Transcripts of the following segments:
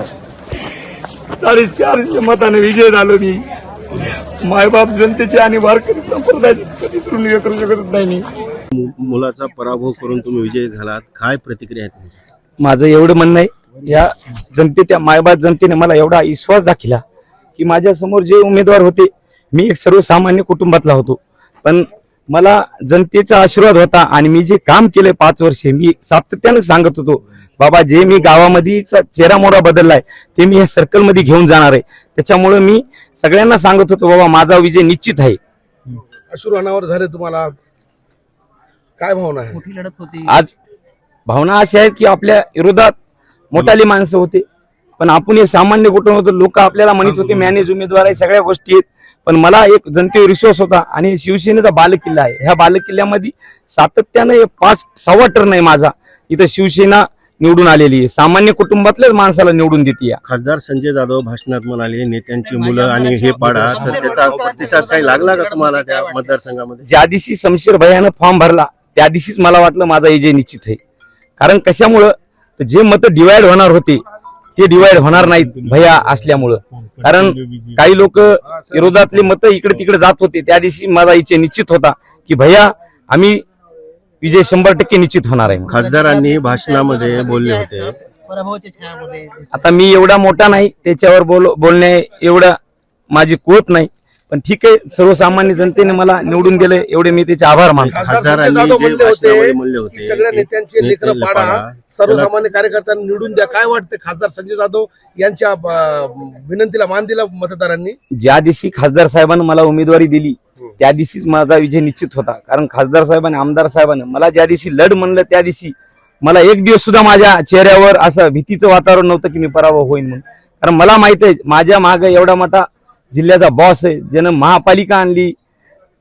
साडेचारशे मताने विजय झालो मी. मायबाप जनतेचे आणि वारकरी संप्रदायाचे कधीच ऋण करू शकत नाही मी. मु- मुलाचा पराभव करून तुम्ही विजयी झालात. काय प्रतिक्रिया आहे तुमची? माझं एवढं म्हणणं आहे या जनते त्या मायबाप जनतेने मला एवढा विश्वास दाखिला की माझ्यासमोर जे उमेदवार होते मी एक सर्वसामान्य कुटुंबातला होतो. पण मला जनतेचा आशीर्वाद होता आणि मी जे काम केले पाच वर्षे मी सातत्यानं सांगत होतो बाबा जे मी गावामध्ये चेहरा मोरा बदललाय ते मी या सर्कलमध्ये घेऊन जाणार आहे. त्याच्यामुळे मी सगळ्यांना सांगत होतो बाबा माझा विजय निश्चित आहे. अश्रू अनावर झाले तुम्हाला. काय भावना आहे? मोठी लढत होती. आज भावना अशी आहेत की आपल्या विरोधात मोठाली माणसं होते. पण आपण हे सामान्य कुटुंब होतो लोक आपल्याला म्हणत होते मॅनेज उमेदवार आहे सगळ्या गोष्टी आहेत. पण मला एक जनतेवर विश्वास होता आणि शिवसेनेचा बालकिल्ला आहे. ह्या बालकिल्ल्यामध्ये सातत्यानं हे पाच सव्वा टर्न आहे माझा. इथं शिवसेना निवडून आलेली आहे. सामान्य कुटुंबातल्याच माणसाला निवडून देते या. खासदार संजय जाधव भाषणात म्हणाले नेत्यांची मुलं आणि हे पाडा तर त्याचा प्रतिसाद काही लागला का तुम्हाला त्या मतदारसंघामध्ये? ज्या दिवशी शमशेर भैयानं फॉर्म भरला त्या दिवशीच मला वाटलं माझा विजय निश्चित आहे. कारण कशामुळं? तर जे मत डिवाइड होणार होते ते डिवाइड होणार नाहीत भैया असल्यामुळं. कारण काही लोक विरोधातले मत इकडे तिकडे जात होते त्या दिवशी माझा विजय निश्चित होता की भैया आम्ही विजय शंभर टक्के निश्चित होणार आहे. खासदारांनी भाषणामध्ये बोलले होते. आता मी एवढा मोठा नाही त्याच्यावर बोल बोलणे एवढं माझी कुवत नाही. पण ठीक आहे सर्वसामान्य जनतेने मला निवडून दिले एवढे मी त्याचे आभार मानतो. खासदार खासदारांनी जे भाषणामध्ये होते सगळ्या नेत्यांचे लेकर पाडा. सर्वसामान्य कार्यकर्त्यांना निवडून द्या. काय वाटते खासदार संजय जाधव यांच्या विनंतीला मान दिला मतदारांनी? ज्या दिवशी खासदार साहेबांनी मला उमेदवारी दिली त्या दिवशीच माझा विजय निश्चित होता. कारण खासदार साहेबांनी आमदार साहेबांनी मला ज्या दिवशी लढ म्हणलं त्या दिवशी मला एक दिवस सुद्धा माझ्या चेहऱ्यावर असं भीतीचं वातावरण नव्हतं की मी पराभव होईन म्हणून. कारण मला माहीत आहे माझ्या मागे एवढा मोठा जिल्ह्याचा बॉस आहे ज्यानं महापालिका आणली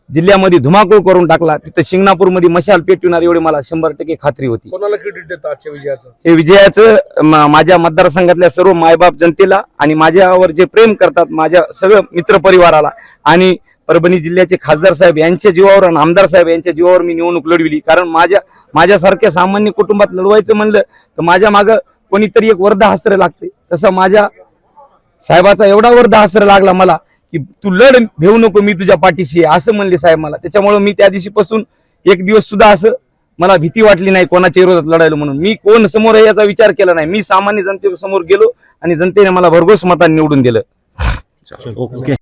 जिल्ह्यामध्ये धुमाकूळ करून टाकला तिथं शिंगणापूरमध्ये मशाल पेटविणार एवढी मला शंभर टक्के खात्री होती. कोणाला क्रेडिट देतं आजच्या विजयाचं? हे विजयाचं म- माझ्या मतदारसंघातल्या सर्व मायबाप जनतेला आणि माझ्यावर जे प्रेम करतात माझ्या सगळं मित्र परिवाराला आणि परभणी जिल्ह्याचे खासदार साहेब यांच्या जीवावर आणि आमदार साहेब यांच्या जीवावर मी निवडणूक लढविली. कारण माझ्या माझ्यासारख्या सामान्य कुटुंबात लढवायचं म्हणलं तर माझ्या मागं कोणीतरी एक वर्धहस्त्र लागते तसं माझ्या साहेबाचा एवढा वर्धहस्त्र लागला मला की तू लढ भेऊ नको मी तुझ्या पाठीशी असं म्हणले साहेब मला. त्याच्यामुळे मी त्या दिवशीपासून एक दिवस सुद्धा असं मला भीती वाटली नाही कोणाच्या विरोधात लढायला म्हणून. मी कोण समोर आहे याचा विचार केला नाही. मी सामान्य जनतेसमोर गेलो आणि जनतेने मला भरघोस मतांनी निवडून दिलं. ओके.